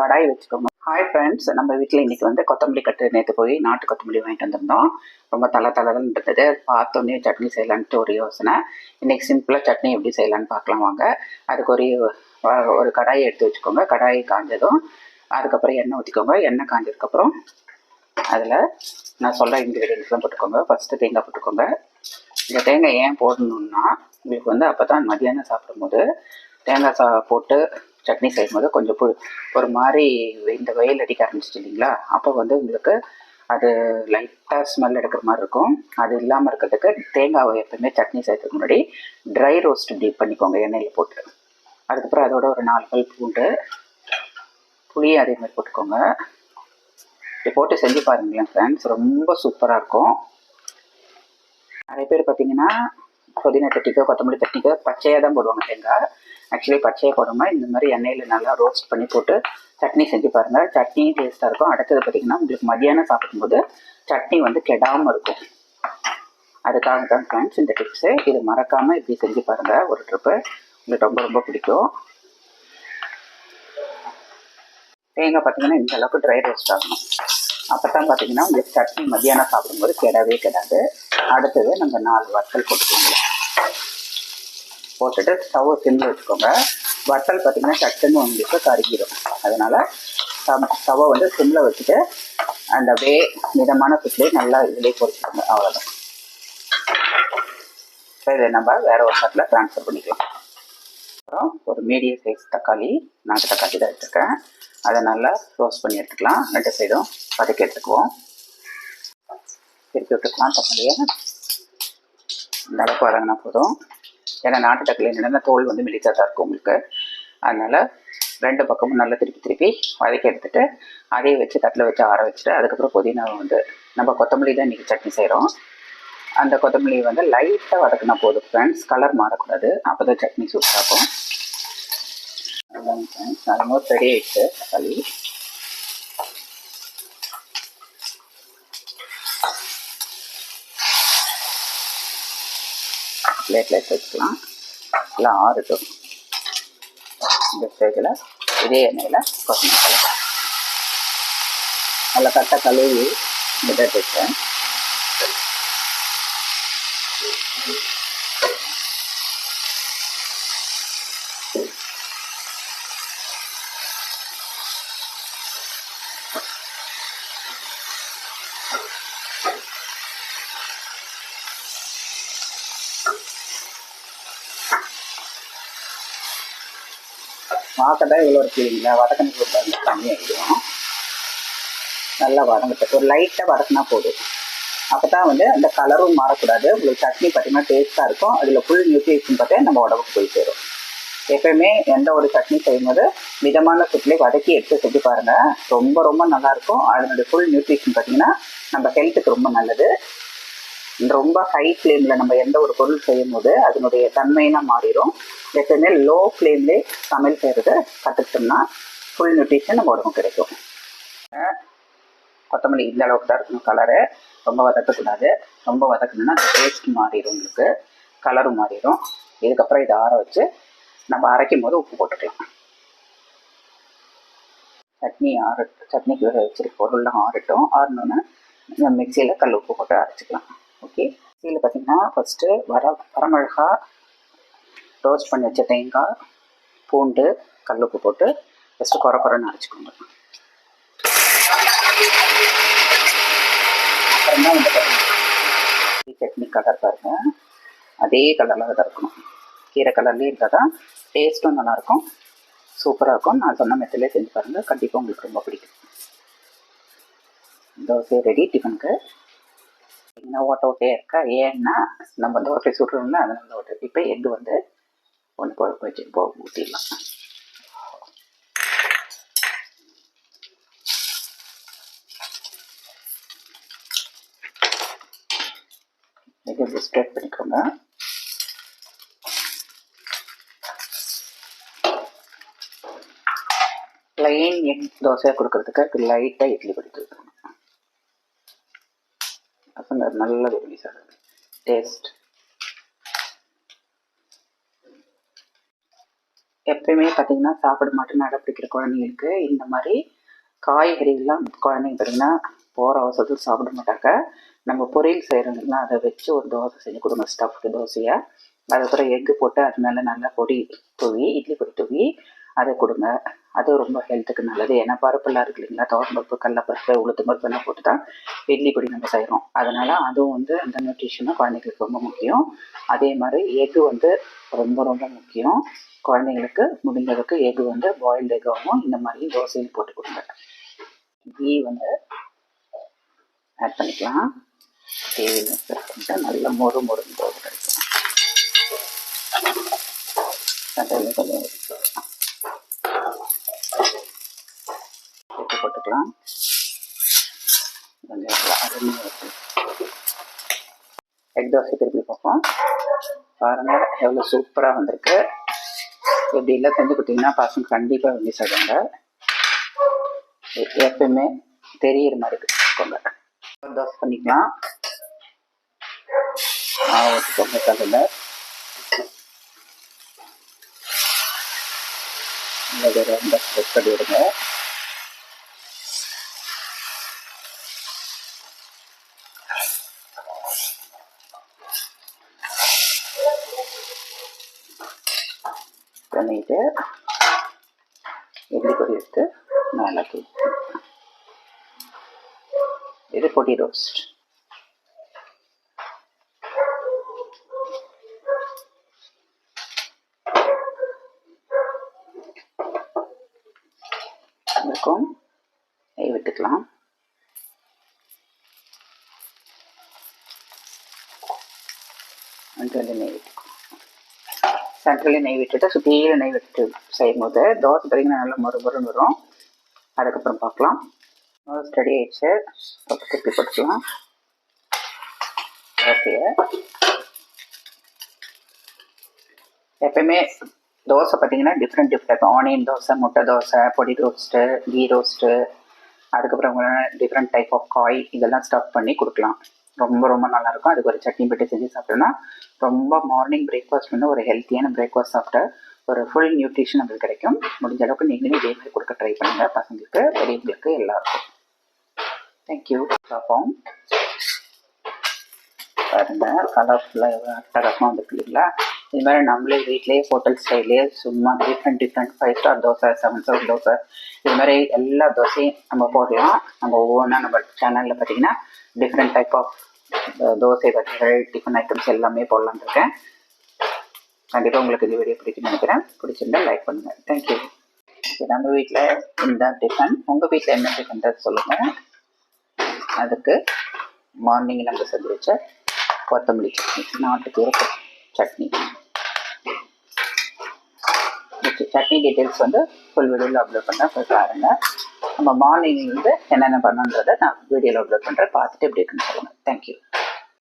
கடாய் வச்சுக்கோங்க. Hi friends நம்ம வீட்டில் இன்னைக்கு வந்து கொத்தமல்லி கட்டு நேற்று போய் நாட்டு கொத்தமல்லி வாங்கிட்டு வந்திருந்தோம். ரொம்ப தலை தலைதான் இருந்தது. பார்த்தோன்னே சட்னி செய்யலான்ட்டு ஒரு யோசனை. இன்னைக்கு சிம்பிளாக சட்னி எப்படி செய்யலான்னு பார்க்கலாம் வாங்க. அதுக்கு ஒரு ஒரு கடாயை எடுத்து வச்சுக்கோங்க. கடாயை காஞ்சதும் அதுக்கப்புறம் எண்ணெய் ஊற்றிக்கோங்க எண்ணெய் காஞ்சதுக்கப்புறம் அதில் நான் சொல்கிற இன்க்ரீடியன்ஸ்லாம் போட்டுக்கோங்க. ஃபஸ்ட்டு தேங்காய் போட்டுக்கோங்க. இந்த தேங்காய் ஏன் போடணுன்னா உங்களுக்கு வந்து அப்போ தான் மதியானம் சாப்பிடும்போது தேங்காய் சா போட்டு சட்னி செய்யும்போது கொஞ்சம் பு ஒரு மாதிரி இந்த வெயில் அடிக்க ஆரம்பிச்சிச்சு இல்லைங்களா? அப்போ வந்து உங்களுக்கு அது லைட்டாக ஸ்மெல் எடுக்கிற மாதிரி இருக்கும். அது இல்லாமல் இருக்கிறதுக்கு தேங்காவை எப்பவுமே சட்னி செய்யறதுக்கு முன்னாடி ட்ரை ரோஸ்ட் டீப் பண்ணிக்கோங்க எண்ணெயில் போட்டு. அதுக்கப்புறம் அதோட ஒரு நாலு பல் பூண்டு புளியை அதே மாதிரி போட்டுக்கோங்க. இப்படி போட்டு செஞ்சு பாருங்களேன் ஃப்ரெண்ட்ஸ் ரொம்ப சூப்பராக இருக்கும். நிறைய பேர் பார்த்தீங்கன்னா புதினா தட்டிக்கோ கொத்தமல்லி தட்டிக்கோ பச்சையாக தான் போடுவாங்க தேங்காய். ஆக்சுவலி பச்சையை போடாமல் இந்த மாதிரி எண்ணெயில் நல்லா ரோஸ்ட் பண்ணி போட்டு சட்னி செஞ்சு பாருங்கள் சட்னியும் டேஸ்ட்டாக இருக்கும். அடுத்தது பார்த்தீங்கன்னா உங்களுக்கு மதியானம் சாப்பிடும்போது சட்னி வந்து கெடாமல் இருக்கும். அதுக்காக தான் ஃப்ரெண்ட்ஸ் இந்த டிப்ஸு இது மறக்காமல் இப்படி செஞ்சு பாருங்கள் ஒரு ட்ரிப்பு உங்களுக்கு ரொம்ப ரொம்ப பிடிக்கும். தேங்காய் பார்த்தீங்கன்னா இந்த அளவுக்கு ட்ரை ரோஸ்ட் ஆகணும். அப்போ தான் பார்த்தீங்கன்னா உங்களுக்கு சட்னி மத்தியானம் சாப்பிடும்போது கெடவே கிடாது. அடுத்தது நம்ம நாலு வத்தல் போட்டுக்கோங்க போட்டுட்டு ஸ்டவ் சிம்மில் வச்சுக்கோங்க. வத்தல் பார்த்தீங்கன்னா சட்டுன்னு உங்களுக்கு கருகிடும் அதனால் ஸ்டவ்வை வந்து சிம்மில் வச்சுட்டு அந்த வே மிதமான சுற்றிலே நல்லா இதிலே பொறிச்சுக்கோங்க. அவ்வளோதான் சரி இதை நம்ம வேறு ஒரு சட்டில் ட்ரான்ஸ்ஃபர் பண்ணிக்கலாம். அப்புறம் ஒரு மீடியம் சைஸ் தக்காளி நாட்டு தக்காளி தான் எடுத்துருக்கேன். அதை நல்லா ரோஸ்ட் பண்ணி எடுத்துக்கலாம். ரெண்டு சைடும் வதக்கி எடுத்துக்குவோம். திருப்பி விட்டுக்கலாம் தக்காளியை. இந்த அளவுக்கு வதங்கினா போதும். ஏன்னா நாட்டு தக்காளி என்னென்னா தோல் வந்து மெலிதாக தான் இருக்கும் உங்களுக்கு. அதனால் ரெண்டு பக்கமும் நல்லா திருப்பி திருப்பி வதக்கி எடுத்துட்டு அதையே வச்சு தட்டில் வச்சு ஆற வச்சுட்டு அதுக்கப்புறம் புதினாவை வந்து நம்ம கொத்தமல்லி தான் இன்றைக்கி சட்னி செய்கிறோம் அந்த கொத்தமல்லியை வந்து லைட்டாக வதக்கினா போதும் ஃப்ரெண்ட்ஸ் கலர் மாறக்கூடாது. அப்போ தான் சட்னி சூப்பராகும் ஃப்ரெண்ட்ஸ் ஆல்மோஸ்ட் ரெடி ஆயிடுச்சு. தக்காளி. பிளேட்டில் எடுத்து வச்சுக்கலாம். எல்லாம் ஆறட்டும். இந்த ஸ்டேஜில் இதே எண்ணெயில் கொத்தமல்லி கலக்கலாம் நல்லா கட்டை கழுவி இந்த வச்சேன் இவ்வளோ இருக்கு இல்லைங்களா? வதக்கணும் கொடுத்தாங்க தண்ணி ஆகிடும் நல்லா வதங்கிட்டு ஒரு லைட்டாக வதக்கினா போதும். அப்போ தான் வந்து அந்த கலரும் மாறக்கூடாது. உங்களுக்கு சட்னி பார்த்தீங்கன்னா டேஸ்ட்டாக இருக்கும். அதில் ஃபுல் நியூட்ரிஷன் பார்த்தா நம்ம உடம்புக்கு போய் சேரும். எப்பயுமே எந்த ஒரு சட்னி செய்யும்போது மிதமான சுட்டிலே வதக்கி எடுத்து செஞ்சு பாருங்கள் ரொம்ப ரொம்ப நல்லாயிருக்கும் அதனுடைய ஃபுல் நியூட்ரிஷன் பார்த்தீங்கன்னா நம்ம ஹெல்த்துக்கு ரொம்ப நல்லது. ரொம்ப ஹை ஃப்ளேமில் நம்ம எந்த ஒரு பொருள் செய்யும் போது அதனுடைய தன்மையெல்லாம் மாறிடும் எப்பயுமே லோ ஃப்ளேம்லேயே சமையல் செய்கிறத கற்றுக்கிட்டோம்னா ஃபுல் நியூட்ரிஷன் நம்ம உடம்பு கிடைக்கும். கொத்தமல்லி இந்த அளவுக்கு தான் இருக்கணும். கலரு ரொம்ப வதக்கக்கூடாது. ரொம்ப வதக்கணும்னா அந்த டேஸ்ட் மாறிடும் உங்களுக்கு. கலரும் மாறிடும் இதுக்கப்புறம் இதை ஆற வச்சு நம்ம அரைக்கும் போது உப்பு போட்டுக்கலாம். சட்னி ஆற சட்னிக்கு வேற வச்சிருக்க பொருள்லாம் ஆறட்டும். ஆறணுன்னா மிக்சியில் கல் உப்பு போட்டு அரைச்சிக்கலாம். ஓகே இதில் பார்த்தீங்கன்னா ஃபஸ்ட்டு வர வரமிளகா ரோஸ்ட் பண்ணி வச்ச தேங்காய் பூண்டு கல்லுப்பு போட்டு ஃபஸ்ட்டு குறை குறைன்னு அரைச்சிக்கோங்க. அப்புறம் தான் வந்து பார்த்தீங்கன்னா சட்னி கலர் பாருங்க. அதே கலரில் தான் இருக்கணும். கீரை கலர்லேயே இருந்தால் தான் டேஸ்ட்டும் நல்லாயிருக்கும் சூப்பராக இருக்கும். நான் சொன்ன மெத்திலே செஞ்சு பாருங்கள் கண்டிப்பாக உங்களுக்கு ரொம்ப பிடிக்கும். தோசை ரெடி டிஃபனுக்கு என்ன ஓட்ட ஓட்டே இருக்கா. ஏன்னா நம்ம தோசை அது நம்ம ஓட்ட. இப்போ எக்கு வந்து ஒன்று குழம்பு வச்சு போ ஊற்றிடலாம் எக்கு ஸ்ப்ரெட் பண்ணிக்கோங்க. ப்ளைன் எக் தோசையாக கொடுக்கறதுக்கு லைட்டாக இட்லி பொடி பசங்க நல்ல விரும்பி சாப்பிடுது டேஸ்ட் எப்பயுமே பார்த்தீங்கன்னா சாப்பிட மாட்டேன்னு அடப்பிடிக்கிற குழந்தைங்களுக்கு இந்த மாதிரி காய்கறிகள்லாம் குழந்தைங்க பார்த்தீங்கன்னா போகிற அவசரத்தில் சாப்பிட மாட்டாங்க. நம்ம பொரியல் செய்கிறதுலாம் அதை வச்சு ஒரு தோசை செஞ்சு கொடுங்க. ஸ்டஃப்டு தோசையை. அதுக்கப்புறம் எக்கு போட்டு அது மேலே நல்லா பொடி தூவி இட்லி பொடி தூவி அதை கொடுங்க. அது ரொம்ப ஹெல்த்துக்கு நல்லது. ஏன்னா பருப்பெல்லாம் இருக்கு இல்லைங்களா? துவரம்பருப்பு கடலப்பருப்பு உளுத்தம் பருப்பு எல்லாம் போட்டு தான் இட்லி பொடி நம்ம செய்கிறோம் அதனால் அதுவும் வந்து அந்த நியூட்ரிஷனும் குழந்தைங்களுக்கு ரொம்ப முக்கியம். அதே மாதிரி எக்கு வந்து ரொம்ப ரொம்ப முக்கியம். குழந்தைங்களுக்கு முடிஞ்சளவுக்கு எக்கு வந்து பாயில்டு எக்காகவும் இந்த மாதிரி தோசையில் போட்டு கொடுங்க. கீ வந்து ஆட் பண்ணிக்கலாம். தேவையான நல்ல மொறு மொறு கிடைக்கும் கொஞ்சம் வச்சுக்கலாம். உப்பு போட்டுக்கலாம். வெங்காயத்தில் அருமையாக எக் தோசை திருப்பி பார்ப்போம் பாருங்கள் எவ்வளோ சூப்பராக வந்திருக்கு. இப்படி எல்லாம் செஞ்சு கொடுத்தீங்கன்னா பசங்க கண்டிப்பாக வந்து சொல்லுவாங்க எப்பயுமே தெரியிற மாதிரி வச்சுக்கோங்க தோசை பண்ணிக்கலாம். மாவு ஊற்றிக்கோங்க கல்லில் இல்லை ஸ்ப்ரெட் பண்ணி விடுங்க. பண்ணிட்டு இட்லி பொடி எடுத்து மேலே தூக்கி இது பொடி ரோஸ்ட் இருக்கும் நெய் விட்டுக்கலாம். கொஞ்சம் நெய் விட்டுக்கலாம். சென்ட்ரலி நெய் விட்டுட்டு சுற்றியில் நெய் விட்டுட்டு செய்யும் போது தோசை பார்த்தீங்கன்னா நல்லா மொறு மொறுன்னு வரும். அதுக்கப்புறம் பார்க்கலாம். ஸ்டடி ரெடி ஆயிடுச்சு. திருப்பி போட்டுக்கலாம் எப்பயுமே தோசை பார்த்தீங்கன்னா டிஃப்ரெண்ட் டிஃப்ரெண்ட் ஆனியன் தோசை முட்டை தோசை பொடி ரோஸ்ட்டு கீ ரோஸ்ட்டு அதுக்கப்புறம் டிஃப்ரெண்ட் டைப் ஆஃப் காய் இதெல்லாம் ஸ்டஃப் பண்ணி கொடுக்கலாம். ரொம்ப ரொம்ப நல்லா இருக்கும் அதுக்கு ஒரு சட்னி பெட்டி செஞ்சு சாப்பிட்டோன்னா ரொம்ப மார்னிங் பிரேக்ஃபாஸ்ட் வந்து ஒரு ஹெல்த்தியான பிரேக்ஃபாஸ்ட் சாப்பிட்ட ஒரு ஃபுல் நியூட்ரிஷன் நம்மளுக்கு கிடைக்கும். முடிஞ்ச அளவுக்கு நீங்களும் இதே மாதிரி கொடுக்க ட்ரை பண்ணுங்க. பசங்களுக்கு பெரியவங்களுக்கு எல்லாருக்கும். தேங்க்யூ பார்ப்போம். பாருங்க கலர்ஃபுல்லாக எவ்வளோ அட்டகாசமாக வந்துருக்கு இல்லைங்களா? இது மாதிரி நம்மளே வீட்லேயே ஹோட்டல் ஸ்டைலே சும்மா different different five star dosa seven star dosa இது மாதிரி எல்லா தோசையும் நம்ம போடலாம். நம்ம ஒவ்வொன்றா நம்ம சேனலில் பார்த்தீங்கன்னா டிஃப்ரெண்ட் டைப் ஆஃப் தோசை வகைகள் டிஃபன் ஐட்டம்ஸ் எல்லாமே போடலான்னு இருக்கேன். கண்டிப்பாக உங்களுக்கு இந்த வீடியோ பிடிக்கும்னு நினைக்கிறேன். பிடிச்சிருந்தா லைக் பண்ணுங்கள் தேங்க்யூ நம்ம வீட்டில் இந்த டிஃபன் உங்கள் வீட்டில் என்ன டிஃபன்றது சொல்லுங்கள் அதுக்கு மார்னிங் நம்ம செஞ்சு வச்ச கொத்தமல்லி சட்னி நாட்டுக்கீரை சட்னி. சட்னி டீட்டெயில்ஸ் வந்து ஃபுல் வீடியோவில் அப்லோட் பண்ணால் போய் பாருங்கள் நம்ம மார்னிங் வந்து என்னென்ன பண்ணுன்றதை நான் வீடியோவில் அப்லோட் பண்ணுறேன் பார்த்துட்டு எப்படி இருக்குன்னு சொல்லுங்கள் தேங்க்யூ